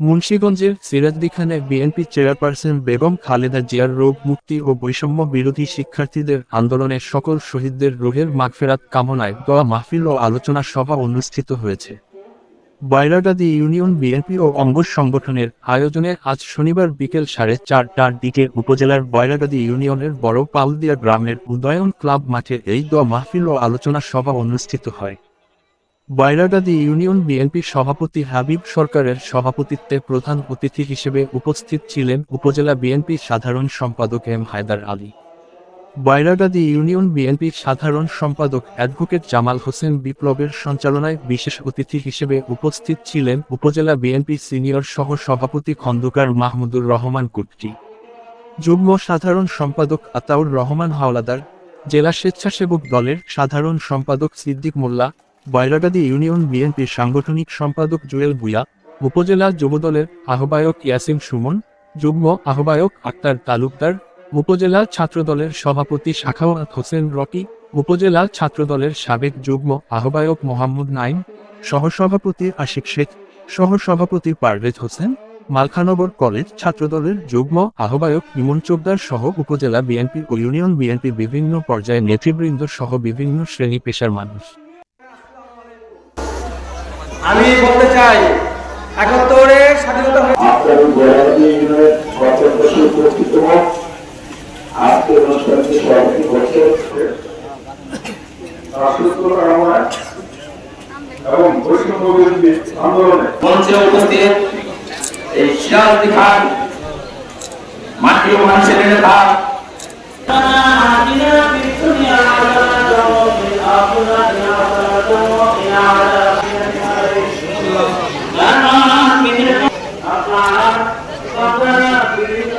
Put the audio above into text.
মুন্সিগঞ্জের সিরাজদিখানে BNP chairperson Begum Khaleda জিয়ার রোগ, মুক্তি ও বৈষম্য বিরোধী শিক্ষার্থীদের আন্দোলনের সকল শহীদদের রোহের মাগফেরাত কামনায় দোয়া মাহফিল ও আলোচনা সভা অনুষ্ঠিত হয়েছে। বাইরাগাদি ইউনিয়ন বিএনপি ও অঙ্গ সংগঠনের আয়োজনে আজ শনিবার বিকেল সাড়ে চারটার দিকে উপজেলার বয়রাগাদি ইউনিয়নের বড় পালদিয়া গ্রামের উদয়ন ক্লাব মাঠে এই দোয়া মাহফিল ও আলোচনা সভা অনুষ্ঠিত হয়। বাইরাগাদি ইউনিয়ন বিএনপির সভাপতি হাবিব সরকারের সভাপতিত্বে প্রধান অতিথি হিসেবে উপস্থিত ছিলেন উপজেলা বিএনপির সাধারণ সম্পাদক এম হায়দার আলী। বাইরাগাদি ইউনিয়ন বিএনপির সাধারণ সম্পাদক অ্যাডভোকেট জামাল হোসেন বিপ্লবের সঞ্চালনায় বিশেষ অতিথি হিসেবে উপস্থিত ছিলেন উপজেলা বিএনপি সিনিয়র সহ সভাপতি খন্দকার মাহমুদুর রহমান কুট্টি যুগ্ম সাধারণ সম্পাদক আতাউর রহমান হাওলাদার, জেলা স্বেচ্ছাসেবক দলের সাধারণ সম্পাদক সিদ্দিক মোল্লা বাইরাগাদি ইউনিয়ন বিএনপির সাংগঠনিক সম্পাদক জুয়েল ভুয়া উপজেলা যুবদলের আহ্বায়ক ইয়াসিম সুমন, যুগ্ম আহ্বায়ক আক্তার তালুকদার, উপজেলা ছাত্রদলের সভাপতি শাখাওয়াত হোসেন রকি, উপজেলা ছাত্রদলের সাবেক যুগ্ম আহ্বায়ক মোহাম্মদ নাইম, সহসভাপতি আশিক শেখ, সহসভাপতি পারভেজ হোসেন, মালখানগর কলেজ ছাত্রদলের যুগ্ম আহ্বায়ক ইমন চোপদার সহ উপজেলা বিএনপি ও ইউনিয়ন বিএনপির বিভিন্ন পর্যায়ে নেতৃবৃন্দ সহ বিভিন্ন শ্রেণি পেশার মানুষ। আমি বলতে চাই একাত্তরে স্বাধীনতা উপস্থিত সভাপতি করছে। এবং বৈষ্ণব আন্দোলনে মঞ্চে উপস্থিত এই সিরাজদি খান মাটি ও মানুষের নেতা। আপনারা আপনারা বিভিন্ন